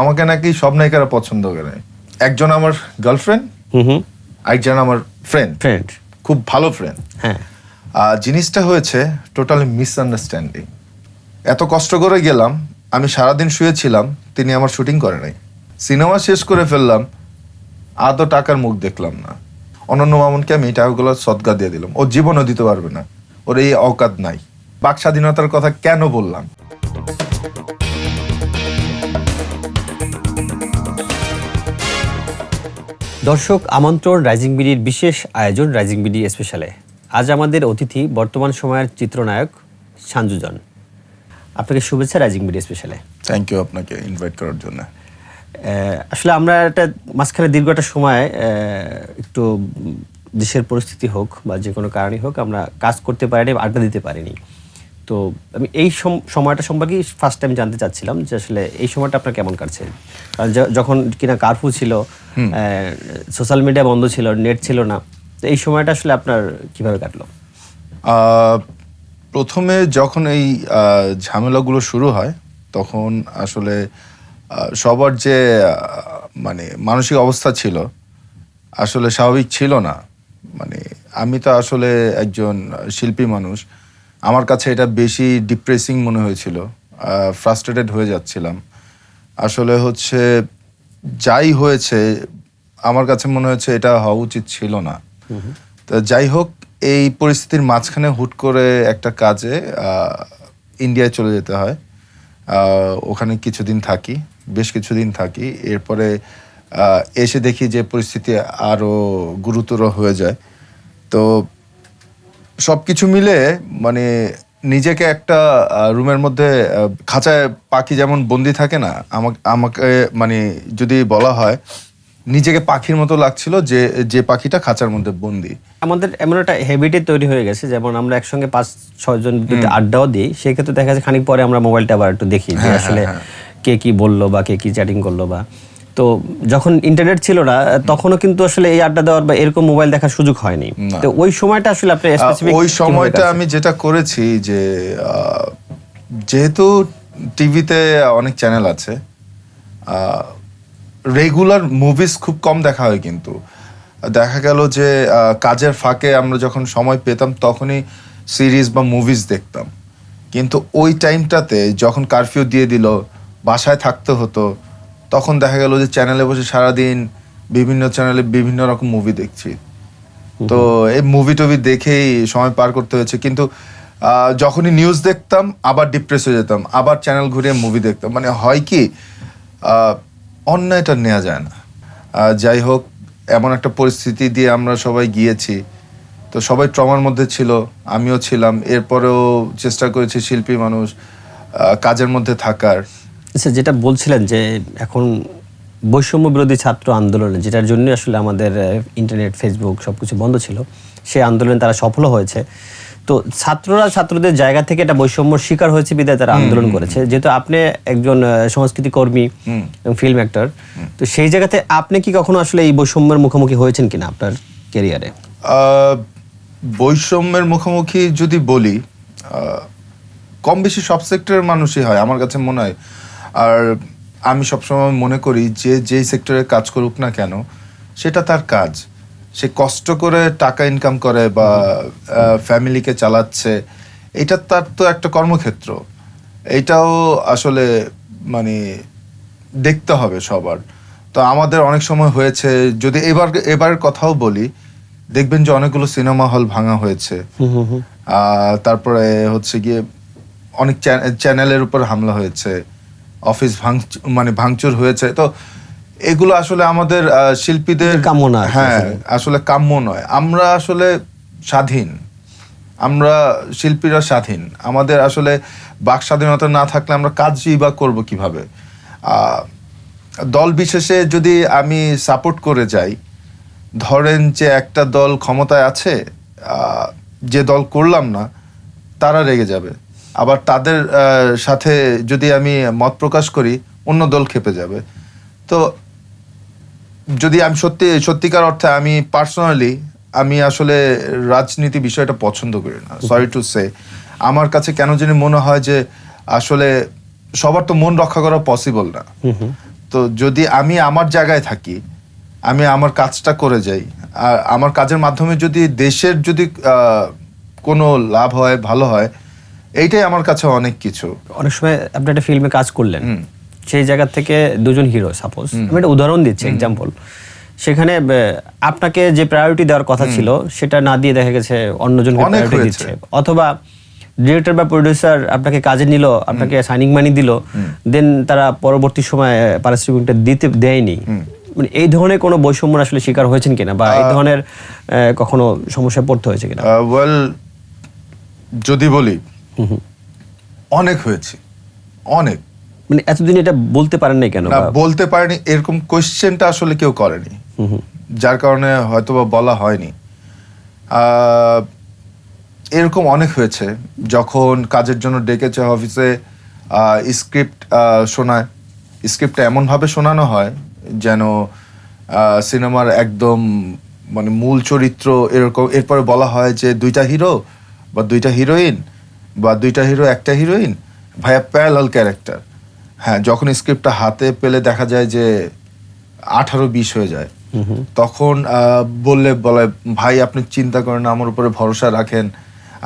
আমাকে নাকি সব নায়িকারা পছন্দ করে। একজন আমার গার্লফ্রেন্ড হুম হুম একজন আমার ফ্রেন্ড ফ্রেন্ড খুব ভালো ফ্রেন্ড হ্যাঁ। জিনিসটা হয়েছে টোটালি মিসআন্ডারস্ট্যান্ডিং এত কষ্ট করে গেলাম আমি সারাদিন শুয়েছিলাম তিনি আমার শুটিং করে নাই। সিনেমা শেষ করে ফেললাম আদৌ টাকার মুখ দেখলাম না। অনন্য মামুনকে আমি টাকাগুলো সদগা দিয়ে দিলাম। ও জীবনও দিতে পারবে না। ওর এই অকাত নাই। বাক স্বাধীনতার কথা কেন বললাম? দর্শক আমন্ত্রণ রাইজিং বিডির বিশেষ আয়োজন রাইজিং বিডি স্পেশালে। আজ আমাদের অতিথি বর্তমান সময়ের চিত্রনায়ক সাঞ্জুজন আপনাকে শুভেচ্ছা রাইজিং বিডি স্পেশালে। থ্যাংক ইউ আপনাকে ইনভাইট করার জন্য। আসলে আমরা একটা মাঝখানে দীর্ঘ একটা সময় একটু দেশের পরিস্থিতি হোক বা যে কোনো কারণেই হোক আমরা কাজ করতে পারিনি আড্ডা দিতে পারিনি। তো আমি এই সম- সময়টা সম্পর্কে ফার্স্ট টাইম জানতে চাচ্ছিলাম যে আসলে এই সময়টা আপনার কেমন কাটছে? কারণ যখন কিনা কারফিউ ছিল সোশ্যাল মিডিয়া বন্ধ ছিল নেট ছিল না তো এই সময়টা আসলে আপনার কীভাবে কাটলো? প্রথমে যখন এই ঝামেলাগুলো শুরু হয় তখন আসলে সবার যে মানে মানসিক অবস্থা ছিল আসলে স্বাভাবিক ছিল না। মানে আমি তো আসলে একজন শিল্পী মানুষ আমার কাছে এটা বেশি ডিপ্রেসিং মনে হয়েছিল ফ্রাস্ট্রেটেড হয়ে যাচ্ছিলাম। আসলে হচ্ছে যাই হয়েছে আমার কাছে মনে হয়েছে এটা হওয়া উচিত ছিল না। তো যাই হোক এই পরিস্থিতির মাঝখানে হুট করে একটা কাজে ইন্ডিয়ায় চলে যেতে হয়। ওখানে কিছুদিন থাকি বেশ কিছুদিন থাকি। এরপরে এসে দেখি যে পরিস্থিতি আরও গুরুতর হয়ে যায়। তো সব কিছু মিলে মানে নিজেকে একটা রুমের মধ্যে খাঁচায় পাখি যেমন বন্দি থাকে না আমাকে আমাকে মানে যদি বলা হয় নিজেকে পাখির মতো লাগছিল যে যে পাখিটা খাঁচার মধ্যে বন্দি। আমাদের এমন একটা হ্যাবিটে তৈরি হয়ে গেছে যেমন আমরা একসঙ্গে পাঁচ ছয় জন যদি আড্ডাও দিই সেক্ষেত্রে দেখা যাচ্ছে খানিক পরে আমরা মোবাইলটা আবার একটু দেখি যে আসলে কে কি বলল বা কে কি চ্যাটিং করল বা তো যখন ইন্টারনেট ছিল না তখনও কিন্তু আসলে এই আড্ডা দেওয়ার বা এরকম মোবাইল দেখার সুযোগ হয়নি। তো ওই সময়টা আসলে আপনি ওই সময়টা আমি যেটা করেছি যে যেহেতু টিভিতে অনেক চ্যানেল আছে রেগুলার মুভিজ খুব কম দেখা হয় কিন্তু। দেখা গেল যে কাজের ফাঁকে আমরা যখন সময় পেতাম তখনই সিরিজ বা মুভিজ দেখতাম। কিন্তু ওই টাইমটাতে যখন কারফিউ দিয়ে দিল বাসায় থাকতে হতো তখন দেখা গেল যে চ্যানেলে বসে সারাদিন বিভিন্ন চ্যানেলে বিভিন্ন রকম মুভি দেখছি। তো এই মুভি টুভি দেখেই সময় পার করতে হয়েছে। কিন্তু যখনই নিউজ দেখতাম আবার ডিপ্রেস হয়ে যেতাম আবার চ্যানেল ঘুরিয়ে মুভি দেখতাম। মানে হয় কি অন্যায়টা নেওয়া যায় না। যাই হোক এমন একটা পরিস্থিতি দিয়ে আমরা সবাই গিয়েছি। তো সবাই ট্রমার মধ্যে ছিল আমিও ছিলাম। এরপরেও চেষ্টা করেছি শিল্পী মানুষ কাজের মধ্যে থাকার। আচ্ছা যেটা বলছিলেন যে এখন বৈষম্য বিরোধী ছাত্র আন্দোলনে যেটার জন্য আসলে আমাদের ইন্টারনেট ফেসবুক সবকিছু বন্ধ ছিল সেই আন্দোলনে তারা সফল হয়েছে। তো ছাত্ররা ছাত্রদের জায়গা থেকে একটা বৈষম্য শিকার হয়েছে বিদায় তারা আন্দোলন করেছে। যেহেতু আপনি একজন সংস্কৃতি কর্মী এবং ফিল্ম অ্যাক্টর তো সেই জায়গাতে আপনি কি কখনো আসলে এই বৈষম্যের মুখোমুখি হয়েছেন কিনা আপনার ক্যারিয়ারে আহ, বৈষম্যের মুখোমুখি যদি বলি কম বেশি সব সেক্টরের মানুষই হয় আমার কাছে মনে হয়। আর আমি সবসময় মনে করি যে যেই সেক্টরে কাজ করুক না কেন সেটা তার কাজ। সে কষ্ট করে টাকা ইনকাম করে বা ফ্যামিলিকে চালাচ্ছে এটা তার তো একটা কর্মক্ষেত্র। এটাও আসলে মানে দেখতে হবে সবার। তো আমাদের অনেক সময় হয়েছে যদি এবার এবারের কথাও বলি দেখবেন যে অনেকগুলো সিনেমা হল ভাঙা হয়েছে। তারপরে হচ্ছে গিয়ে অনেক চ্যানেলের উপর হামলা হয়েছে। অফিস ভাঙ মানে ভাঙচুর হয়েছে। তো এগুলো আসলে আমাদের শিল্পীদের কাম্য না আর কি হ্যাঁ আসলে। আসলে কাম্য নয়। আমরা আসলে স্বাধীন। আমরা শিল্পীরা স্বাধীন। আমাদের আসলে বাক স্বাধীনতা না থাকলে আমরা কাজই বা করব কীভাবে? দল বিশেষে যদি আমি সাপোর্ট করে যাই ধরেন যে একটা দল ক্ষমতায় আছে যে দল করলাম না তারা রেগে যাবে। আবার তাদের সাথে যদি আমি মত প্রকাশ করি অন্য দল খেপে যাবে। তো যদি আমি সত্যি সত্যিকার অর্থে আমি পার্সোনালি আমি আসলে রাজনীতি বিষয়টা পছন্দ করি না। সরি টু সে আমার কাছে কেন জানি মনে হয় যে আসলে সবার তো মন রক্ষা করা পসিবল না। তো তো যদি আমি আমার জায়গায় থাকি আমি আমার কাজটা করে যাই আর আমার কাজের মাধ্যমে যদি দেশের যদি কোনো লাভ হয় ভালো হয় এইটাই আমার কাছে অনেক কিছু। অনেক সময় আপনি একটা ফিল্মে কাজ করলেন সেই জায়গা থেকে দুজন হিরো সাপোজ আমি একটা উদাহরণ দিচ্ছি এক্সাম্পল সেখানে আপনাকে যে প্রায়োরিটি দেওয়ার কথা ছিল সেটা না দিয়ে দেখা গেছে অন্যজনকে অনেক প্রায়োরিটি দিচ্ছে। অথবা ডিরেক্টর বা প্রডিউসার আপনাকে কাজে নিল আপনাকে সাইনিং মানি দিল দেন তারা পরবর্তী সময়ে পারিশ্রমিকটা দিতে দেয়নি। মানে এই ধরনের কোনো বৈষম্য আসলে শিকার হয়েছেন কিনা বা এই ধরনের কখনো সমস্যায় পড়তে হয়েছে কিনা? ওয়েল যদি বলি অনেক হয়েছে। অনেক। মানে এতদিন এটা বলতে পারেন নাই কেন না বলতে পারেনি এরকম কোয়েশ্চেনটা আসলে কেউ করেনি। যার কারণে হয়তোবা বলা হয়নি। এরকম অনেক হয়েছে যখন কাজের জন্য ডেকেছে অফিসে স্ক্রিপ্ট শোনায়। স্ক্রিপ্টটা এমনভাবে শোনানো হয় যেন সিনেমার একদম মানে মূল চরিত্র এরকম এরপরে বলা হয় যে দুইটা হিরো বা দুইটা হিরোইন বা দুইটা হিরো একটা হিরোইন ভাইয়া প্যারালাল ক্যারেক্টার হ্যাঁ যখন স্ক্রিপ্টটা হাতে পেলে দেখা যায় যে আঠারো বিশ হয়ে যায়। তখন বললে বলে ভাই আপনি চিন্তা করেন না, আমার উপরে ভরসা রাখেন।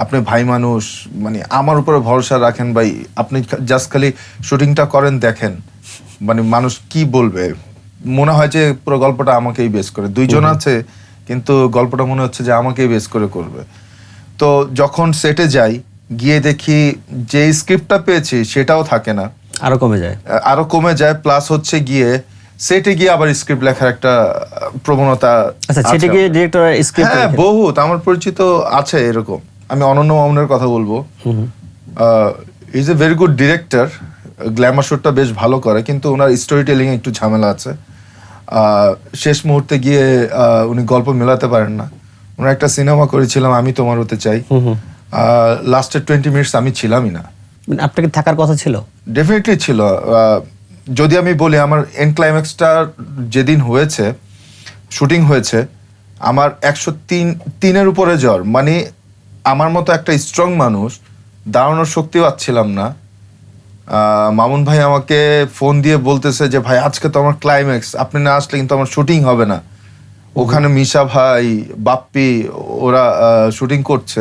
আপনি ভাই মানুষ মানে আমার উপরে ভরসা রাখেন ভাই। আপনি জাস্ট খালি শুটিংটা করেন দেখেন। মানে মানুষ কি বলবে? মনে হয় যে পুরো গল্পটা আমাকেই বেস করে। দুইজন আছে কিন্তু গল্পটা মনে হচ্ছে যে আমাকেই বেস করে করবে। তো যখন সেটে যাই গিয়ে দেখি যে স্ক্রিপ্টটা পেয়েছি সেটাও থাকে না। আরও কমে যায়। আরও কমে যায় প্লাস হচ্ছে গিয়ে সেটে গিয়ে আবার স্ক্রিপ্ট লেখার একটা প্রবণতা আচ্ছা। সেটা কি ডিরেক্টর স্ক্রিপ্ট হ্যাঁ বহুত আমার পরিচিত আছে এরকম। আমি অনন্য মামুনের কথা বলব। Is a very good director glamour শোটটা বেশ ভালো করে কিন্তু ওনার স্টোরি টেলিং একটু ঝামেলা আছে। শেষ মুহূর্তে গিয়ে উনি গল্প মেলাতে পারেন না। ওনার একটা সিনেমা করেছিলাম আমি তোমার হতে চাই। লাস্টের টোয়েন্টি মিনিটস আমি ছিলামই না। মানে আপনাকে থাকার কথা ছিল? ডেফিনেটলি ছিল। যদি আমি বলি আমার এন্ড ক্লাইম্যাক্সটা যেদিন হয়েছে শুটিং হয়েছে আমার একশো তিন তিনের উপরে জ্বর। মানে আমার মতো একটা স্ট্রং মানুষ দাঁড়ানোর শক্তি পাচ্ছিলাম না। মামুন ভাই আমাকে ফোন দিয়ে বলতেছে যে ভাই আজকে তো আমার ক্লাইম্যাক্স আপনি না আসলে কিন্তু আমার শুটিং হবে না। ওখানে মিশা ভাই বাপ্পি ওরা শুটিং করছে।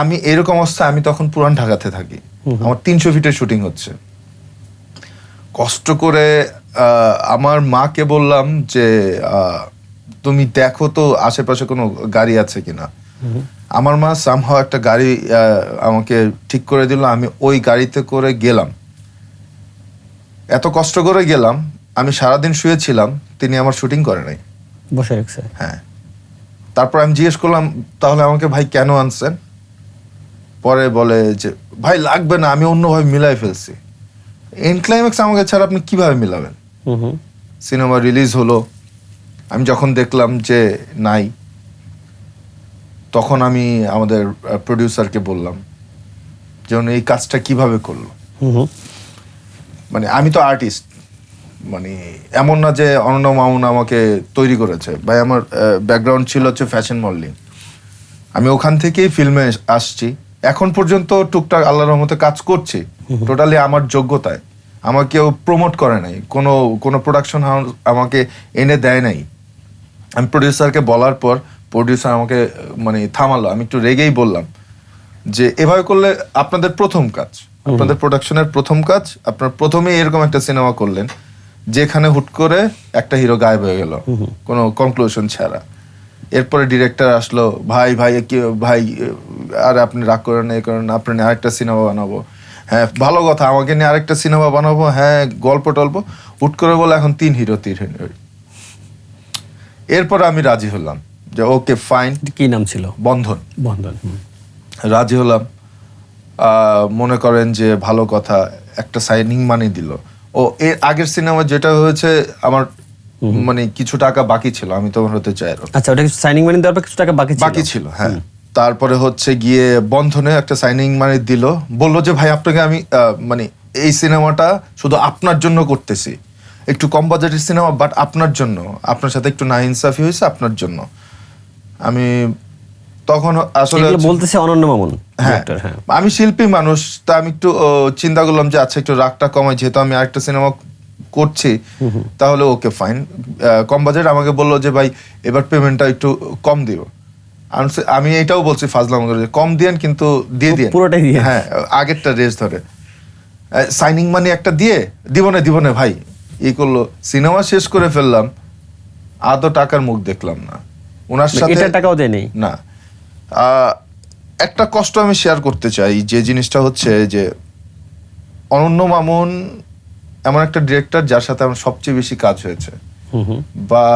আমি এরকম অবস্থায় আমি তখন পুরান ঢাকাতে থাকি। আমার তিনশো ফিটের শুটিং হচ্ছে। কষ্ট করে আহ, আমার মাকে বললাম যে তুমি দেখো তো আশেপাশে কোনো গাড়ি আছে কিনা? আমার মা সামহাও একটা গাড়ি আমাকে ঠিক করে দিল আমি ওই গাড়িতে করে গেলাম। এত কষ্ট করে গেলাম আমি সারাদিন শুয়েছিলাম তিনি আমার শুটিং করে নাই। বসে রেখেছে। হ্যাঁ। তারপর আমি জিজ্ঞেস করলাম তাহলে আমাকে ভাই কেন আনছেন? পরে বলে যে ভাই লাগবে না আমি অন্যভাবে মিলাই ফেলছি। এন ক্লাইম্যাক্স আমাকে ছাড়া আপনি কীভাবে মিলাবেন? হুম হুম। সিনেমা রিলিজ হলো আমি যখন দেখলাম যে নাই তখন আমি আমাদের প্রডিউসারকে বললাম যে এই কাজটা কীভাবে করল? মানে আমি তো আর্টিস্ট মানে এমন না যে অনন্য মামুন আমাকে তৈরি করেছে। ভাই আমার ব্যাকগ্রাউন্ড ছিল হচ্ছে ফ্যাশন মডেলিং আমি ওখান থেকেই ফিল্মে আসছি। এখন পর্যন্ত টুকটাক আল্লাহর রহমতে কাজ করছি। টোটালি আমার যোগ্যতায়। আমাকে কেউ প্রমোট করে নাই। কোনো কোনো প্রোডাকশন হাউস আমাকে এনে দেয় নাই। আমি প্রডিউসারকে বলার পর প্রডিউসার আমাকে মানে থামালো। আমি একটু রেগেই বললাম যে এভাবে করলে আপনাদের প্রথম কাজ আপনাদের প্রোডাকশনের প্রথম কাজ আপনার প্রথমে এরকম একটা সিনেমা করলেন যেখানে হুট করে একটা হিরো গায়েব হয়ে গেল। কোনো কনক্লুশন ছাড়া। এরপরে ডিরেক্টর আসলো ভাই ভাই ভাই আর আপনি রাগ করেন এ করেন আপনি আরেকটা সিনেমা বানাবো। হ্যাঁ ভালো কথা আমাকে নিয়ে আরেকটা সিনেমা বানাবো হ্যাঁ গল্প টল্প। হুট করে বলে এখন তিন হিরো তিন হিরো এরপর আমি রাজি হলাম যে ওকে ফাইন। কি নাম ছিল? বন্ধন। বন্ধন রাজি হলাম। মনে করেন যে ভালো কথা একটা সাইনিং মানি দিল। ও এর আগের সিনেমা যেটা হয়েছে আমার মানে কিছু টাকা বাকি ছিল আমি তোমার হতে চাই। আচ্ছা ওটা সাইনিং মানি দেওয়ার পর কিছু টাকা বাকি ছিল? বাকি ছিল হ্যাঁ। তারপরে হচ্ছে গিয়ে বন্ধনে একটা সাইনিং মানে দিল। বলল যে ভাই আপনাকে আমি মানে এই সিনেমাটা শুধু আপনার জন্য করতেছি। একটু কম বাজেটের সিনেমা বাট আপনার জন্য। আপনার সাথে একটু না ইনসাফি হয়েছে আপনার জন্য। আমি তখন আসলে বলতেছে অনন্য মামুন হ্যাঁ। হ্যাঁ। আমি শিল্পী মানুষ তা আমি একটু চিন্তা করলাম যে আচ্ছা একটু রাগটা কমাই যেহেতু আমি আরেকটা সিনেমা করছি তাহলে ওকে ফাইন কম বাজেট আমাকে বলল যে ভাই এবার পেমেন্টটা একটু কম দিও। আমি এটাও বলছি ফাজলাম যে কম দিয়েন কিন্তু দিয়ে দিয়ে পুরোটাই দিয়ে। হ্যাঁ আগেরটা রেস ধরে। সাইনিং মানি একটা দিয়ে দিব না দিব না ভাই ই করল সিনেমা শেষ করে ফেললাম আদৌ টাকার মুখ দেখলাম না। ওনার সাথে টাকাও দেয়নি। না। একটা কষ্ট আমি শেয়ার করতে চাই যে জিনিসটা হচ্ছে যে অনন্য মামুন এমন একটা ডিরেক্টর যার সাথে আমার সবচেয়ে বেশি কাজ হয়েছে। বা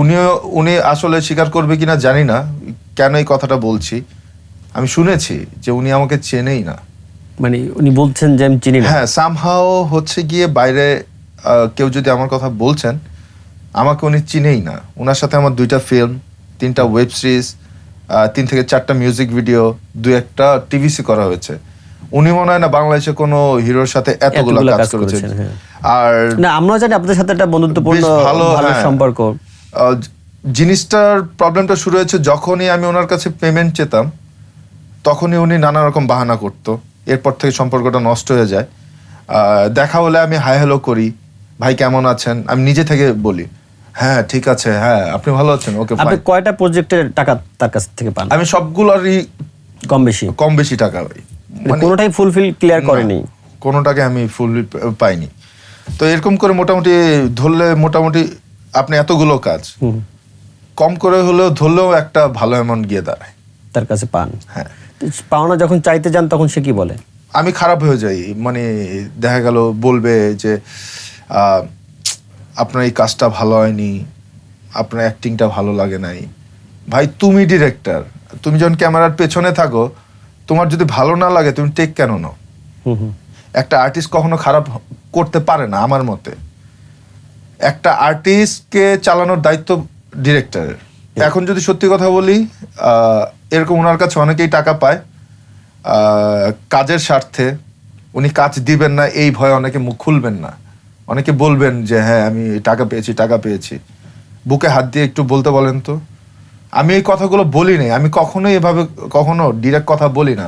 উনিও উনি আসলে স্বীকার করবে কিনা জানি না কেন এই কথাটা বলছি। আমি শুনেছি যে উনি আমাকে চেনেই না। মানে উনি বলছেন যে আমি চিনি না। হ্যাঁ সামহাও হচ্ছে গিয়ে বাইরে কেউ যদি আমার কথা বলছেন আমাকে উনি চিনেই না। ওনার সাথে আমার দুইটা ফিল্ম তিনটা ওয়েব সিরিজ তিন থেকে চারটা মিউজিক ভিডিও দুই একটা টিভিসি করা হয়েছে। উনি মনে হয় না বাংলাদেশে কোনো হিরোর সাথে এতগুলো কাজ করেছেন হ্যাঁ। আর না আমরা জানি আপনাদের সাথে একটা বন্ধুত্বপূর্ণ ভালো, হ্যাঁ। সম্পর্ক। জিনিসটার প্রবলেমটা শুরু হয়েছে যখনই আমি ওনার কাছে পেমেন্ট চেতাম তখনই উনি নানা রকম বাহানা করতো। এরপর থেকে সম্পর্কটা নষ্ট হয়ে যায়। দেখা হলে আমি হাই হ্যালো করি ভাই কেমন আছেন? আমি নিজে থেকে বলি হ্যাঁ ঠিক আছে হ্যাঁ আপনি ভালো আছেন? ওকে আপনি কয়টা প্রজেক্টের টাকা তার কাছ থেকে পান? আমি সবগুলোরই কম বেশি? কম বেশি টাকা পাই। মানে কোনোটাই ফুলফিল ক্লিয়ার করেনি? কোনোটাকে আমি ফুল পাইনি। তো এরকম করে মোটামুটি ধরলে মোটামুটি এতগুলো কাজ কম করে হলেও ধরলেও একটা ভালো অ্যামাউন্ট গিয়ে দাঁড়ায়। তার কাছে পান। হ্যাঁ। পাওনা যখন চাইতে যান তখন সে কি বলে? আমি খারাপ হয়ে যাই মানে দেখা গেল বলবে যে আপনার এই কাজটা ভালো হয়নি আপনার অ্যাক্টিংটা ভালো লাগে নাই। ভাই তুমি ডিরেক্টর তুমি যখন ক্যামেরার পেছনে থাকো তোমার যদি ভালো না লাগে তুমি টেক কেন নাও? একটা আর্টিস্ট কখনো খারাপ করতে পারে না আমার মতে। একটা আর্টিস্টকে চালানোর দায়িত্ব ডিরেক্টরের এখন যদি সত্যি কথা বলি এরকম ওনার কাছে অনেকেই টাকা পায় কাজের স্বার্থে। উনি কাজ দিবেন না এই ভয়ে অনেকে মুখ খুলবেন না। অনেকে বলবেন যে হ্যাঁ আমি টাকা পেয়েছি টাকা পেয়েছি। বুকে হাত দিয়ে একটু বলতে বলেন তো। আমি এই কথাগুলো বলি নাই আমি কখনোই এভাবে কখনো ডিরেক্ট কথা বলি না।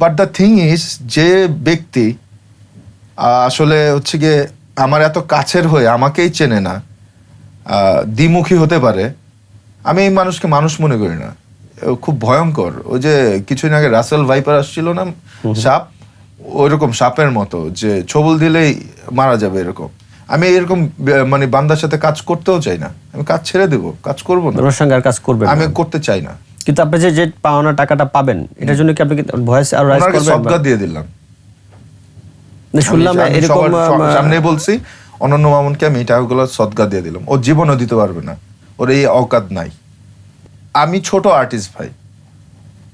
বাট দ্য থিং ইজ যে ব্যক্তি আসলে হচ্ছে গিয়ে আমার এত কাছের হয়ে আমাকেই চেনে না দ্বিমুখী হতে পারে আমি এই মানুষকে মানুষ মনে করি না। খুব ভয়ঙ্কর। ওই যে কিছুদিন আগে রাসেল ভাইপার আসছিল না সাপ ওইরকম সাপের মতো যে ছবল দিলেই মারা যাবে এরকম। আমি এরকম মানে বান্দার সাথে কাজ করতেও চাই না। আমি কাজ ছেড়ে দেব কাজ করব না। ওনার সঙ্গে আর কাজ করবে আমি করতে চাই না। কিন্তু আপনি যে যে পাওনা টাকাটা পাবেন এটার জন্য কি আপনি ভয়েস আর রাইজ করবেন দিয়ে দিলাম। শুনলাম এরকম সামনে বলছি অনন্য মামুনকে আমি এই টাকাগুলো সদগা দিয়ে দিলাম। ও জীবনও দিতে পারবে না। ওর এই অকাত নাই। আমি ছোট আর্টিস্ট ভাই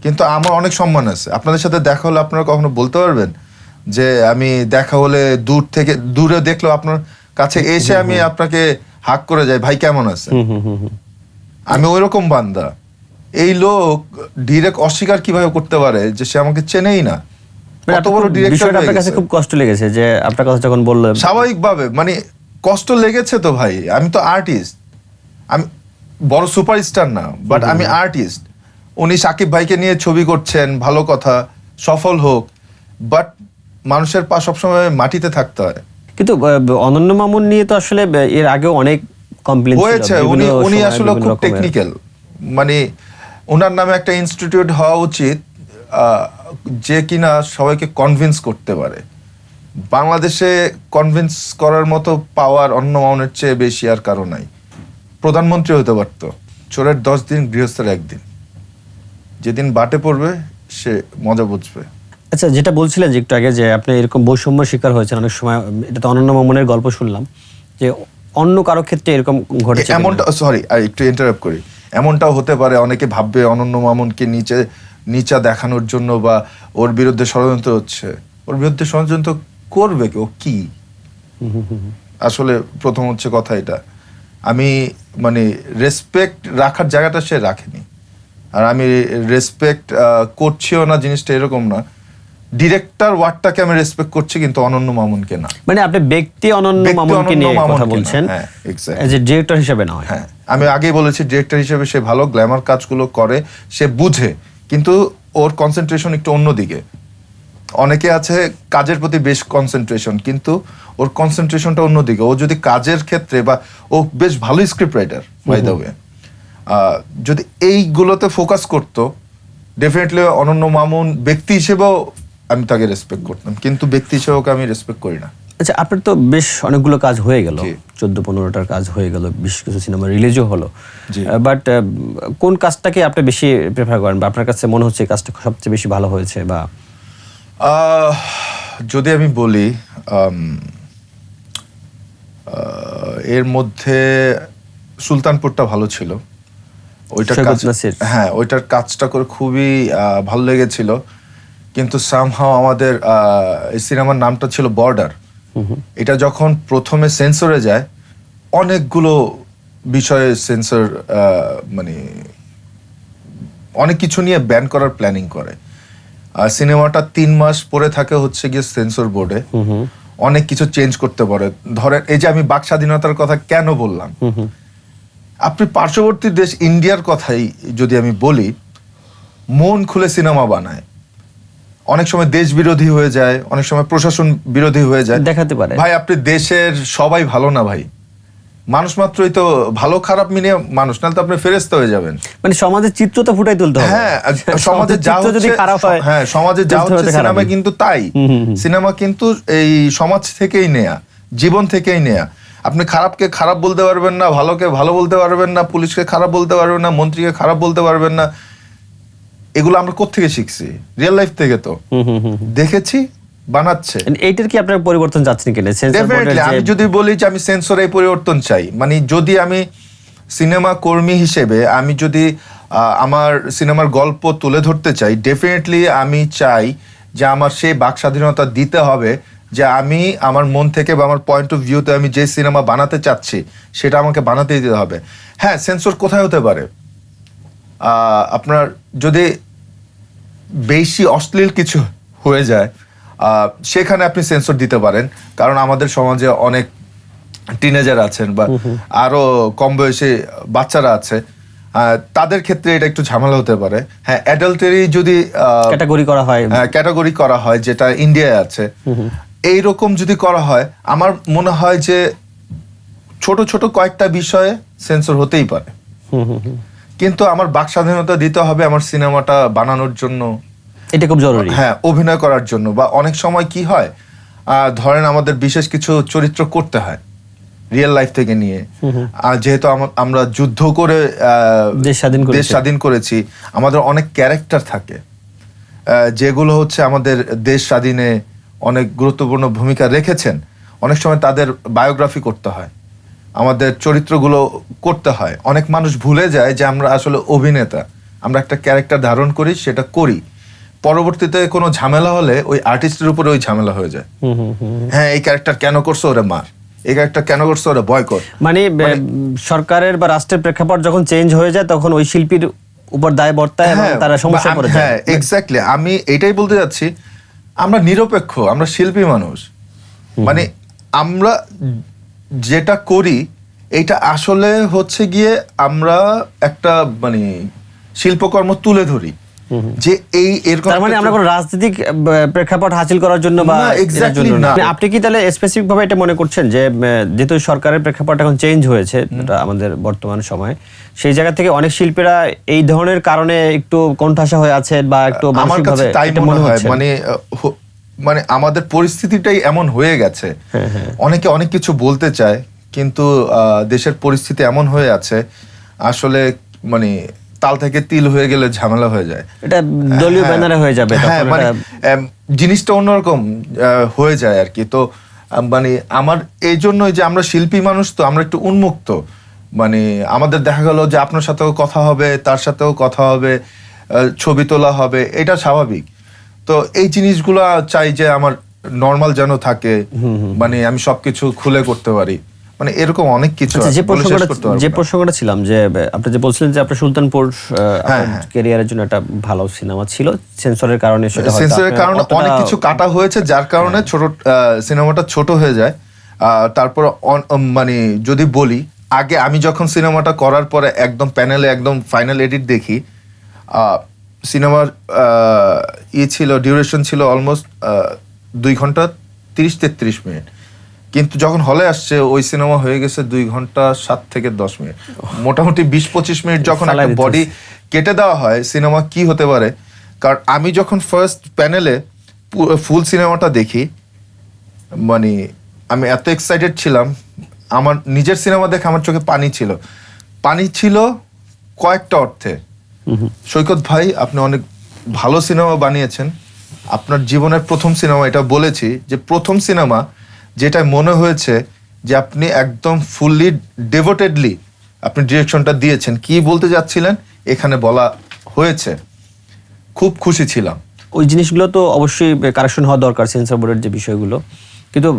কিন্তু আমার অনেক সম্মান আছে। আপনাদের সাথে দেখা হলে আপনারা কখনো বলতে পারবেন যে আমি দেখা হলে দূর থেকে দূরে দেখলেও আপনার কাছে এসে আমি আপনাকে হাক করে যাই ভাই কেমন আছে। আমি ওইরকম বান্দা। এই লোক ডিরেক্ট অস্বীকার কীভাবে করতে পারে যে সে আমাকে চেনেই না? কত বড় খুব- ডিরেক্টর আপনার কাছে খুব কষ্ট লেগেছে যে আপনার কথা যখন বলল স্বাভাবিকভাবে মানে কষ্ট লেগেছে তো ভাই। আমি তো আর্টিস্ট আমি বড় সুপারস্টার না বাট আমি আর্টিস্ট উনি সাকিব ভাইকে নিয়ে ছবি করছেন ভালো কথা সফল হোক বাট মানুষের পা সবসময় মাটিতে থাকতে হয়। কিন্তু অনন্য মামুন নিয়ে তো আসলে এর আগে অনেক কমপ্লেন হয়েছে। উনি উনি আসলে খুব টেকনিক্যাল মানে ওনার নামে একটা ইনস্টিটিউট হওয়া উচিত। যে কিনা সবাইকে কনভিন্স করতে পারে। বাংলাদেশে কনভিন্স করার মতো পাওয়ার অন্য মাউনের চেয়ে বেশি আর কারও নাই। প্রধানমন্ত্রী হতে পারত চোরের দশ দিন গৃহস্থের একদিন। যেদিন বাটে পড়বে সে মজা বুঝবে। আচ্ছা যেটা বলছিলেন যে একটু আগে যে আপনি এরকম বৈষম্য শিকার হয়েছেন অনেক সময় এটা তো অনন্য মামুনের গল্প শুনলাম যে অন্য কারও ক্ষেত্রে এরকম ঘটেছে এমনটা সরি আর একটু ইন্টারাপ্ট করি। এমনটাও হতে পারে অনেকে ভাববে অনন্য মামুনকে নিচে নিচা দেখানোর জন্য বা ওর বিরুদ্ধে ষড়যন্ত্র হচ্ছে? ওর বিরুদ্ধে ষড়যন্ত্র করবে কি? ও কি। আসলে প্রথম হচ্ছে কথা এটা। আমি মানে রেসপেক্ট রাখার জায়গাটা সে রাখেনি। আর আমি রেসপেক্ট করছিও না জিনিসটা এরকম না। ডিরেক্টর ওয়ার্ডটাকে আমি রেসপেক্ট করছি কিন্তু অনন্য মামুনকে না। মানে আপনি ব্যক্তি অনন্য মামুনকে নিয়ে কথা বলছেন। হ্যাঁ. এজ এ ডিরেক্টর হিসেবে নয় হ্যাঁ। আমি আগেই বলেছি ডিরেক্টর হিসেবে সে ভালো গ্ল্যামার কাজগুলো করে সে বুঝে। কিন্তু ওর কনসেন্ট্রেশন একটু অন্যদিকে। অনেকে আছে কাজের প্রতি বেশ কনসেন্ট্রেশন কিন্তু ওর কনসেন্ট্রেশনটা অন্যদিকে। ও যদি কাজের ক্ষেত্রে বা ও বেশ ভালো script writer by the way যদি এইগুলোতে ফোকাস করতো ডেফিনেটলি অনন্য মামুন ব্যক্তি হিসেবেও আমি তাকে রেসপেক্ট করতাম কিন্তু ব্যক্তি হিসেবে ওকে আমি রেসপেক্ট করি না। আচ্ছা আপনার তো বেশ অনেকগুলো কাজ হয়ে গেল। চোদ্দ পনেরোটার কাজ হয়ে গেল বেশ কিছু সিনেমা রিলিজও হলো। বাট কোন কাজটাকে আপনি বেশি প্রেফার করেন? বা আপনার কাছে মনে হচ্ছে কাজটা সবচেয়ে বেশি ভালো হয়েছে বা? যদি আমি বলি এর মধ্যে সুলতানপুরটা ভালো ছিল। ওইটার কাজ হ্যাঁ ওইটার কাজটা করে খুবই ভালো লেগেছিল। কিন্তু সামহাও আমাদের এই সিনেমার নামটা ছিল বর্ডার এটা যখন প্রথমে সেন্সরে যায় অনেকগুলো বিষয়ে সেন্সর মানে অনেক কিছু নিয়ে ব্যান করার প্ল্যানিং করে। আর সিনেমাটা তিন মাস পরে থাকে হচ্ছে গিয়ে সেন্সর বোর্ডে অনেক কিছু চেঞ্জ করতে পারে। ধরেন এই যে আমি বাক স্বাধীনতার কথা কেন বললাম? আপনি পার্শ্ববর্তী দেশ ইন্ডিয়ার কথাই যদি আমি বলি মন খুলে সিনেমা বানায়। অনেক সময় দেশ বিরোধী হয়ে যায় অনেক সময় প্রশাসন বিরোধী হয়ে যায়। দেখাতে পারে। ভাই আপনি দেশের সবাই ভালো না ভাই? মানুষ মাত্রই তো ভালো খারাপ মিলিয়ে মানুষ নাহলে তো আপনি ফেরেস্তা হয়ে যাবেন। মানে সমাজের চিত্র তো ফুটাই তুলতে হবে। হ্যাঁ আর সমাজে যা চিত্র যদি খারাপ হয় হ্যাঁ সমাজে যা হচ্ছে সিনেমা কিন্তু তাই। সিনেমা কিন্তু এই সমাজ থেকেই নেয়া জীবন থেকেই নেয়া। আপনি খারাপকে খারাপ বলতে পারবেন না ভালোকে ভালো বলতে পারবেন না পুলিশকে খারাপ বলতে পারবেন না মন্ত্রীকে খারাপ বলতে পারবেন না এগুলো আমরা কোত্থেকে শিখছি? রিয়েল লাইফ থেকে তো। দেখেছি বানাচ্ছে। এইটার কি আপনার পরিবর্তন যাচ্ছেন কিনা? ডেফিনেটলি আমি যদি বলি যে আমি সেন্সরে এই পরিবর্তন চাই মানে যদি আমি সিনেমা কর্মী হিসেবে আমি যদি আমার সিনেমার গল্প তুলে ধরতে চাই ডেফিনেটলি আমি চাই যে আমার সেই বাক স্বাধীনতা দিতে হবে যে আমি আমার মন থেকে বা আমার পয়েন্ট অফ ভিউতে আমি যে সিনেমা বানাতে চাচ্ছি সেটা আমাকে বানাতে দিতে হবে। হ্যাঁ সেন্সর কোথায় হতে পারে? আহ, আপনার যদি বেশি অশ্লীল কিছু হয়ে যায় আহ, সেখানে আপনি সেন্সর দিতে পারেন। কারণ আমাদের সমাজে অনেক টিনেজার আছেন বা আরও কম বয়সী বাচ্চারা আছে তাদের ক্ষেত্রে এটা একটু ঝামেলা হতে পারে। হ্যাঁ অ্যাডাল্টারি যদি ক্যাটাগরি করা হয়। ক্যাটাগরি করা হয় যেটা ইন্ডিয়ায় আছে। এই রকম যদি করা হয় আমার মনে হয় যে ছোট ছোট কয়েকটা বিষয়ে সেন্সর হতেই পারে। কিন্তু আমার বাক স্বাধীনতা দিতে হবে আমার সিনেমাটা বানানোর জন্য। এটা খুব জরুরি। হ্যাঁ অভিনয় করার জন্য। বা অনেক সময় কি হয় আহ, ধরেন আমাদের বিশেষ কিছু চরিত্র করতে হয় রিয়েল লাইফ থেকে নিয়ে। আর যেহেতু আমরা যুদ্ধ করে আহ, দেশ স্বাধীন করেছি। দেশ স্বাধীন করেছি আমাদের অনেক ক্যারেক্টার থাকে। যেগুলো হচ্ছে আমাদের দেশ স্বাধীনে অনেক গুরুত্বপূর্ণ ভূমিকা রেখেছেন। অনেক সময় তাদের বায়োগ্রাফি করতে হয়। আমাদের চরিত্রগুলো করতে হয়। অনেক মানুষ ভুলে যায় যে আমরা আসলে অভিনেতা। আমরা একটা ক্যারেক্টার ধারণ করি সেটা করি। পরবর্তীতে কোনো ঝামেলা হলে ওই আর্টিস্টের উপরে ওই ঝামেলা হয়ে যায়। হ্যাঁ এই ক্যারেক্টার কেন করছ ওরে মার? এই ক্যারেক্টার কেন করছ ওরে ভয় কর মানে সরকারের বা রাষ্ট্রের প্রেক্ষাপট যখন চেঞ্জ হয়ে যায় তখন ওই শিল্পীর উপর দায় বর্তায় এবং হ্যাঁ, তারা সমস্যা পড়ে যায়। হ্যাঁ এক্স্যাক্টলি আমি এটাই বলতে যাচ্ছি আমরা নিরপেক্ষ আমরা শিল্পী মানুষ। মানে আমরা যেটা করি এটা আসলে হচ্ছে গিয়ে আমরা একটা মানে শিল্পকর্ম তুলে ধরি। যে এই এরকম তার মানে আমরা কোনো রাজনৈতিক প্রেক্ষাপট হাসিল করার জন্য বা না। মানে আপনি কি তাহলে স্পেসিফিক ভাবে এটা মনে করছেন যে যেহেতু সরকারের প্রেক্ষাপট এখন চেঞ্জ হয়েছে আমাদের বর্তমান সময় সেই জায়গা থেকে অনেক শিল্পীরা এই ধরনের কারণে একটু কণ্ঠাসা হয়ে আছে বা একটু আমার কাছে তাই মনে হয় মানে মানে আমাদের পরিস্থিতিটাই এমন হয়ে গেছে। হ্যাঁ, অনেকে অনেক কিছু বলতে চায় কিন্তু আহ, দেশের পরিস্থিতি এমন হয়ে আছে আসলে মানে তাল থেকে তিল হয়ে গেলে ঝামেলা হয়ে যায়। এটা দলীয় হ্যাঁ, ব্যানারে হয়ে যাবে হ্যাঁ মানে জিনিসটা অন্যরকম হয়ে যায় আর কি। তো মানে আমার এই জন্যই যে আমরা শিল্পী মানুষ তো আমরা একটু উন্মুক্ত। মানে আমাদের দেখা গেল যে আপনার সাথেও কথা হবে তার সাথেও কথা হবে ছবি তোলা হবে এটা স্বাভাবিক। তো এই জিনিসগুলো চাই যে আমার নর্মাল যেন থাকে। মানে আমি সবকিছু খুলে করতে পারি। মানে এরকম অনেক কিছু আচ্ছা, যে প্রসঙ্গটা যে প্রসঙ্গটা ছিলাম যে আপনি যে বলছিলেন যে আপনার সুলতানপুর হ্যাঁ, হ্যাঁ। ক্যারিয়ারের জন্য একটা ভালো সিনেমা ছিল সেন্সরের কারণে সেটা সেন্সরের কারণে অনেক কিছু কাটা হয়েছে যার কারণে ছোট আহ, সিনেমাটা ছোট হয়ে যায়। তারপর অন- মানে যদি বলি আগে আমি যখন সিনেমাটা করার পরে একদম প্যানেলে একদম ফাইনাল এডিট দেখি আহ, সিনেমার ইয়ে ছিল ডিউরেশন ছিল অলমোস্ট দুই ঘণ্টা তিরিশ তেত্রিশ মিনিট। কিন্তু যখন হলে আসছে ওই সিনেমা হয়ে গেছে দুই ঘণ্টা সাত থেকে দশ মিনিট। মোটামুটি বিশ পঁচিশ মিনিট যখন একটা বডি কেটে দেওয়া হয় সিনেমা কি হতে পারে? কারণ আমি যখন ফার্স্ট প্যানেলে ফুল সিনেমাটা দেখি মানে আমি এত এক্সাইটেড ছিলাম আমার নিজের সিনেমা দেখে আমার চোখে পানি ছিল। পানি ছিল কয়েকটা অর্থে। সৈকত ভাই, আপনি অনেক ভালো সিনেমা বানিয়েছেন। আপনার জীবনের প্রথম সিনেমা, এটা বলেছি যে প্রথম সিনেমা যেটা মনে হয়েছে যে আপনি একদম ফুললি ডেভোটেডলি আপনি ডিরেকশনটা দিয়েছেন। কি বলতে যাচ্ছিলেন? এখানে বলা হয়েছে। খুব খুশি ছিলাম। ওই জিনিসগুলো তো অবশ্যই কারেকশন হওয়া দরকার সেন্সর বোর্ডের যে বিষয়গুলো। কিন্তু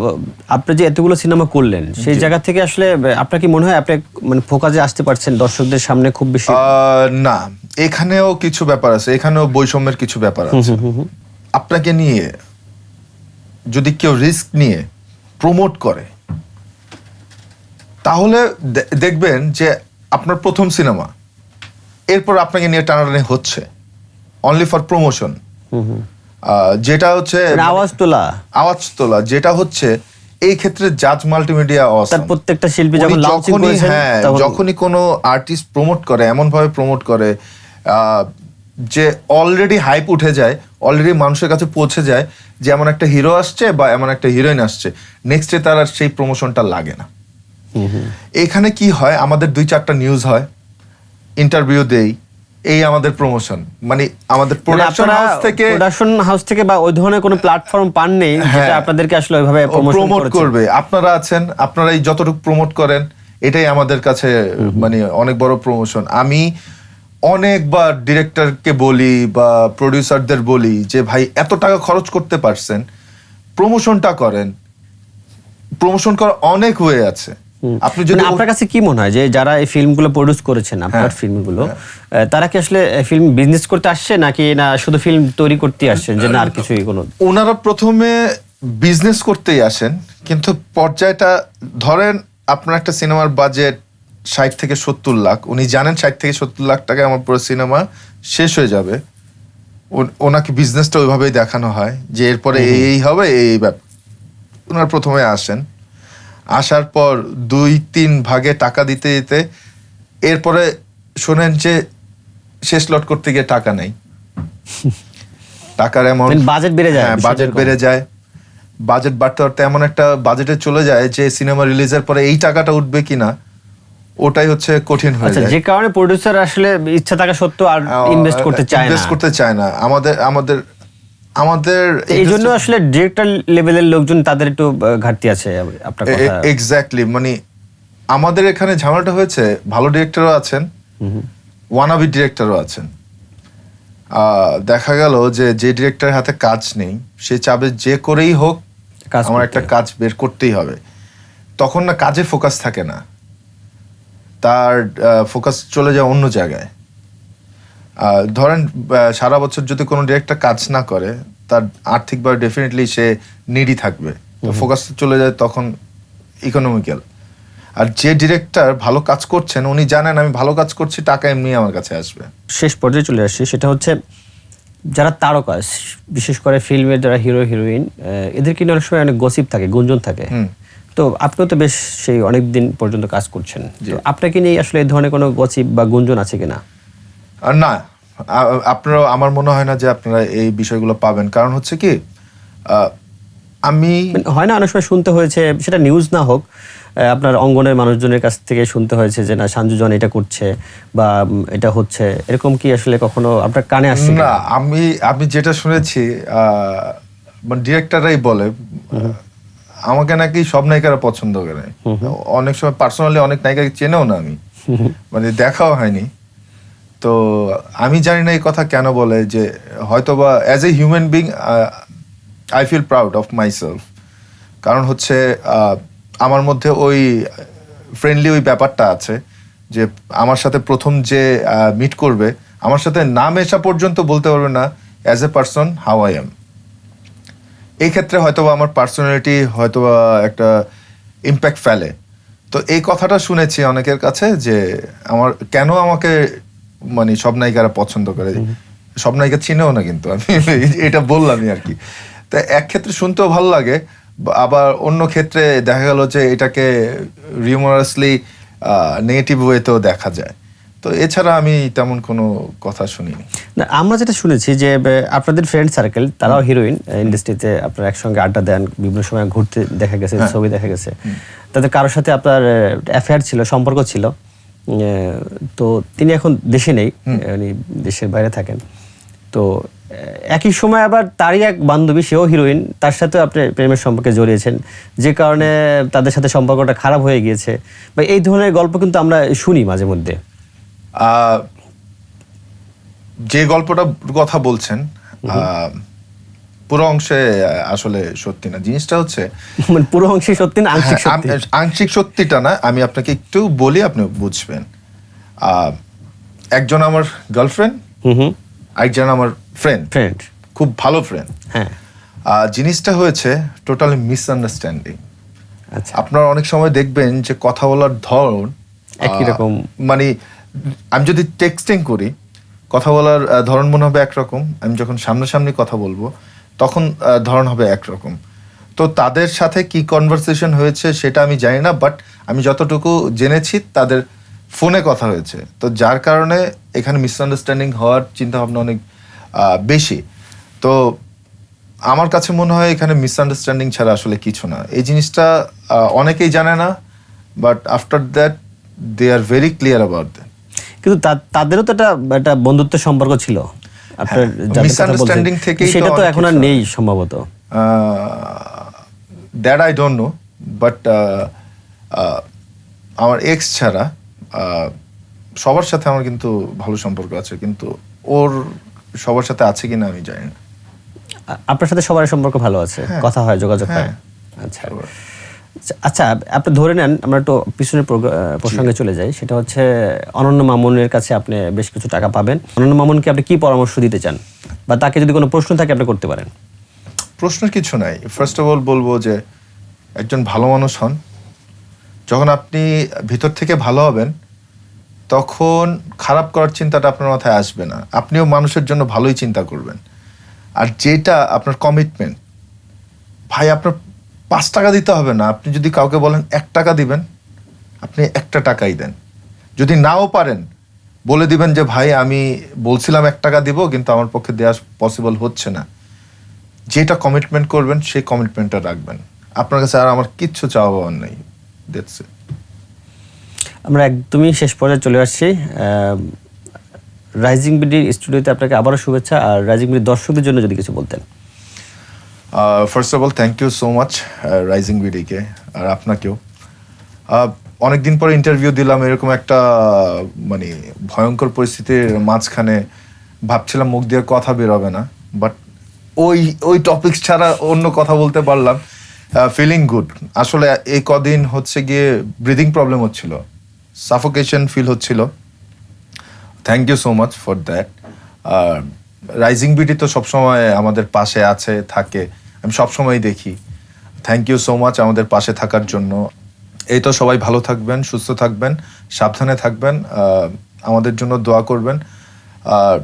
আপনি যে এতগুলো সিনেমা করলেন সেই জায়গা থেকে আসলে আপনার কি মনে হয় আপনি মানে ফোকাসে আসতে পারছেন দর্শকদের সামনে খুব বেশি? না। এখানেও কিছু ব্যাপার আছে। এখানেও বৈষম্যের কিছু ব্যাপার আছে। আপনাকে নিয়ে যদি কেউ রিস্ক নিয়ে প্রমোট করে তাহলে দেখবেন যে আপনার প্রথম সিনেমা এরপর আপনাকে নিয়ে টানাটানি হচ্ছে। অনলি ফর প্রমোশন যেটা হচ্ছে মানে আওয়াজ তোলা। আওয়াজ তোলা যেটা হচ্ছে এই ক্ষেত্রে জাজ মাল্টিমিডিয়া তার প্রত্যেকটা শিল্পী যখন উনি লাউঞ্চিং করেছেন হ্যাঁ যখনই কোনো আর্টিস্ট প্রমোট করে এমন ভাবে প্রমোট করে যে অলরেডি হাইপ উঠে যায় অলরেডি মানুষের কাছে পৌঁছে যায় যে এমন একটা হিরো আসছে বা এমন একটা হিরোইন আসছে নেক্সট ডে তার আর সেই প্রমোশনটা লাগে না। এখানে কি হয়? আমাদের দুই চারটা নিউজ হয়। ইন্টারভিউ দেই এই আমাদের প্রমোশন মানে আমাদের প্রোডাকশন হাউস থেকে প্রোডাকশন হাউস থেকে বা ওই ধরনের কোনো প্ল্যাটফর্ম পান নেই যেটা হ্যাঁ। আপনাদেরকে আসলে ওইভাবে প্রমোট করবে। আপনারা আছেন আপনারা এই যতটুকু প্রমোট করেন এটাই আমাদের কাছে মানে অনেক বড় প্রমোশন আমি অনেকবার ডিরেক্টরকে বলি বা প্রডিউসারদের বলি যে ভাই এত টাকা খরচ করতে পারছেন প্রমোশনটা করেন। প্রমোশন করার অনেক ওয়ে আছে। আপনি যদি মানে আপনার কাছে কি মনে হয় যে যারা এই ফিল্মগুলো প্রডিউস করেছেন আপনার হ্যাঁ, ফিল্মগুলো তারা কি আসলে ফিল্ম বিজনেস করতে আসছে নাকি না শুধু ফিল্ম তৈরি করতে আসছেন যে না আর কিছুই কোনো? ওনারা প্রথমে বিজনেস করতেই আসেন কিন্তু পর্যায়টা ধরেন আপনার একটা সিনেমার বাজেট ষাট থেকে সত্তর লাখ উনি জানেন ষাট থেকে সত্তর লাখ টাকায় আমার পুরো সিনেমা শেষ হয়ে যাবে। ওনাকে বিজনেসটা ওইভাবেই দেখানো হয় যে এরপরে এই এই হবে এই এই ব্যাপার ওনারা প্রথমে আসেন। আসার পর দুই তিন ভাগে টাকা দিতে দিতে এরপরে শোনেন যে শেষ লট করতে গিয়ে টাকা নেই। টাকার অ্যামাউন্ট বাজেট বেড়ে যায় বাজেট বেড়ে যায়। বাজেট বাড়তে বাড়তে এমন একটা বাজেটে চলে যায় যে সিনেমা রিলিজের পরে এই টাকাটা উঠবে কিনা ওটাই হচ্ছে কঠিন হয়ে আচ্ছা যায়। যে কারণে প্রডিউসার আসলে ইচ্ছা থাকা সত্ত্বেও আর ইনভেস্ট করতে চায় না। ইনভেস্ট করতে চায় না। আমাদের আমাদের আমাদের এই জন্য আসলে ডিরেক্টর লেভেলের লোকজন তাদের একটু ঘাটতি আছে আপনার কথা। এক্স্যাক্টলি মানে আমাদের এখানে ঝামেলাটা হয়েছে ভালো ডিরেক্টরও আছেন ওয়ানাবি ডিরেক্টরও আছেন। আহ, দেখা গেল যে যে ডিরেক্টরের হাতে কাজ নেই সে চাবে যে করেই হোক কাজ আমার একটা কাজ বের করতেই হবে। তখন না কাজে ফোকাস থাকে না। তার ফোকাস চলে যায় অন্য জায়গায়। ধরেন সারা বছর যদি কোনো ডিরেক্টর কাজ না করে তার আর্থিকভাবে ডেফিনেটলি সে নিডি থাকবে। ফোকাস চলে যায় তখন ইকোনমিক্যাল আর যে ডিরেক্টর ভালো কাজ করছেন উনি জানেন আমি ভালো কাজ করছি টাকা এমনি আমার কাছে আসবে। শেষ পর্যায়ে চলে আসছি সেটা হচ্ছে যারা তারকা বিশেষ করে ফিল্মের যারা হিরো হিরোইন এদেরকে নিয়ে অনেক সময় অনেক গসিপ থাকে গুঞ্জন থাকে। তো আপনিও তো বেশ সেই অনেক দিন পর্যন্ত কাজ করছেন। আপনাকে নিয়ে আসলে এই ধরনের কোনো গসিপ বা গুঞ্জন আছে কিনা? না আ- আপনারা আমার মনে হয় না যে আপনারা এই বিষয়গুলো পাবেন। কারণ হচ্ছে কি আমি মানে হয় না অনেক সময় শুনতে হয়েছে সেটা নিউজ না হোক আপনার অঙ্গনের মানুষজনের কাছ থেকে শুনতে হয়েছে যে না সাঞ্জুজন এটা করছে বা এটা হচ্ছে। এরকম কি আসলে কখনো আপনার কানে আসছে না আমি আমি যেটা শুনেছি মানে ডিরেক্টররাই বলে আমাকে নাকি সব নায়িকারা পছন্দ করে। অনেক সময় পার্সোনালি অনেক নায়িকাকে চেনেও না আমি। মানে দেখাও হয়নি। তো আমি জানি না এই কথা কেন বলে যে হয়তোবা as a human being I feel proud of my self কারণ হচ্ছে আমার মধ্যে ওই ফ্রেন্ডলি ওই ব্যাপারটা আছে যে আমার সাথে প্রথম যে মিট করবে, আমার সাথে নাম এসা পর্যন্ত বলতে পারবে না as a person how I am এই ক্ষেত্রে হয়তোবা আমার পার্সোনালিটি হয়তোবা একটা ইম্প্যাক্ট ফেলে। তো এই কথাটা শুনেছি অনেকের কাছে যে আমার, কেন আমাকে মানে সব নায়িকারা পছন্দ করে। সব নায়িকা চিনেও না কিন্তু আমি এটা বললামই আর কি। তা এক ক্ষেত্রে শুনতেও ভালো লাগে আবার অন্য ক্ষেত্রে দেখা গেল যে এটাকে রিউমারাসলি নেগেটিভ ওয়েতেও দেখা যায়। তো এছাড়া আমি তেমন কোনো কথা শুনিনি। না আমরা যেটা শুনেছি যে আপনাদের ফ্রেন্ড সার্কেল তারাও হিরোইন ইন্ডাস্ট্রিতে আপনারা একসঙ্গে আড্ডা দেন বিভিন্ন সময় ঘুরতে দেখা গেছে ছবি দেখা গেছে। তাদের কারোর সাথে আপনার অ্যাফেয়ার ছিল সম্পর্ক ছিল? তো তিনি এখন দেশে নেই উনি দেশের বাইরে থাকেন। তো একই সময় আবার তারই এক বান্ধবী সেও হিরোইন তার সাথে আপনি প্রেমের সম্পর্কে জড়িয়েছেন। যে কারণে তাদের সাথে সম্পর্কটা খারাপ হয়ে গিয়েছে। বা এই ধরনের গল্প কিন্তু আমরা শুনি মাঝে মধ্যে। যে গল্পটা কথা বলছেন পুরো অংশে আসলে সত্যি না। জিনিসটা হচ্ছে মানে পুরো অংশে সত্যি না আংশিক হ্যাঁ, সত্যি? আংশিক সত্যিটা না আমি আপনাকে একটু বলি আপনি বুঝবেন। একজন আমার গার্লফ্রেন্ড একজন আমার ফ্রেন্ড ফ্রেন্ড খুব ভালো ফ্রেন্ড হ্যাঁ। জিনিসটা হয়েছে টোটালি মিসআন্ডারস্ট্যান্ডিং আচ্ছা। আপনারা অনেক সময় দেখবেন যে কথা বলার ধরন একই রকম। মানে আমি যদি টেক্সটিং করি কথা বলার ধরন মনে হবে একরকম। আমি যখন সামনাসামনি কথা বলব তখন ধরন হবে একরকম। তো তাদের সাথে কি কনভারসেশন হয়েছে সেটা আমি জানি না বাট আমি যতটুকু জেনেছি তাদের ফোনে কথা হয়েছে। তো যার কারণে এখানে মিসআন্ডারস্ট্যান্ডিং হওয়ার চিন্তা ভাবনা অনেক বেশি। তো আমার কাছে মনে হয় এখানে মিসআন্ডারস্ট্যান্ডিং ছাড়া আসলে কিছু না। এই জিনিসটা অনেকেই জানে না but after that they are very clear about that কিন্তু তাদেরও তো একটা একটা বন্ধুত্বের সম্পর্ক ছিল। আপনার হ্যাঁ। থেকেই সেটা তো এখন আর নেই সম্ভবত। That I don't know but আমার এক্স ছাড়া আহ, সবার সাথে আমার কিন্তু ভালো সম্পর্ক আছে কিন্তু ওর সবার সাথে আছে কিনা আমি জানি না। আপনার সাথে সবার সম্পর্ক ভালো আছে কথা হয় যোগাযোগ হয়। হ্যাঁ। আচ্ছা। আচ্ছা, আপনি ধরে নেন আমরা একটু পিছনের প্রসঙ্গে চলে যাই। সেটা হচ্ছে অনন্য মামুনের কাছে আপনি বেশ কিছু টাকা পাবেন। অনন্য মামুনকে আপনি কি পরামর্শ দিতে চান? বা তাকে যদি কোনো প্রশ্ন থাকে আপনি করতে পারেন। প্রশ্নের কিছু নাই। ফার্স্ট অফ অল বলব যে একজন ভালো মানুষ হন। যখন আপনি ভিতর থেকে ভালো হবেন তখন খারাপ করার চিন্তাটা আপনার মাথায় আসবে না। আপনিও মানুষের জন্য ভালোই চিন্তা করবেন। আর যেটা আপনার কমিটমেন্ট ভাই আপনার পাঁচ টাকা দিতে হবে না। আপনি যদি কাউকে বলেন এক টাকা দিবেন, আপনি একটা টাকাই দেন। যদি নাও পারেন, বলে দিবেন যে, ভাই, আমি বলছিলাম এক টাকা দিব, কিন্তু আমার পক্ষে দেওয়া পসিবল হচ্ছে না। যেটা কমিটমেন্ট করবেন, সেই কমিটমেন্টটা রাখবেন। আপনার কাছে আর আমার কিচ্ছু চাওয়া পাওয়ার নেই। দেখছে আমরা একদমই শেষ পর্যায়ে চলে আসছি। রাইজিং বিডির স্টুডিওতে আপনাকে আবারও শুভেচ্ছা। আর রাইজিং বিডির দর্শকদের জন্য যদি কিছু বলতেন। First of all thank you so much Rising বিডিকে আর আপনাকেও। অনেক দিন পরে ইন্টারভিউ দিলাম, এরকম একটা মানে ভয়ঙ্কর পরিস্থিতির মাঝখানে ভাবছিলাম মুখ দিয়ে কথা বেরোবে না বাট ওই ওই টপিক ছাড়া অন্য কথা বলতে পারলাম। ফিলিং গুড আসলে এই কদিন হচ্ছে গিয়ে ব্রিদিং প্রবলেম হচ্ছিল সাফোকেশন ফিল হচ্ছিল। Thank you so much for that Rising BD তো সবসময় আমাদের পাশে আছে, থাকে। আমি সবসময় দেখি। থ্যাংক ইউ সো মাচ আমাদের পাশে থাকার জন্য। এই তো সবাই ভালো থাকবেন, সুস্থ থাকবেন, সাবধানে থাকবেন আমাদের জন্য দোয়া করবেন। আর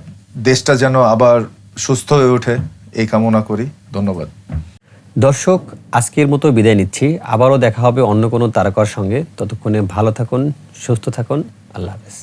দেশটা যেন আবার সুস্থ হয়ে ওঠে, এই কামনা করি। ধন্যবাদ। দর্শক, আজকের মতো বিদায় নিচ্ছি। আবারও দেখা হবে অন্য কোনো তারকার সঙ্গে। ততক্ষণে ভালো থাকুন, সুস্থ থাকুন। আল্লাহ হাফেজ।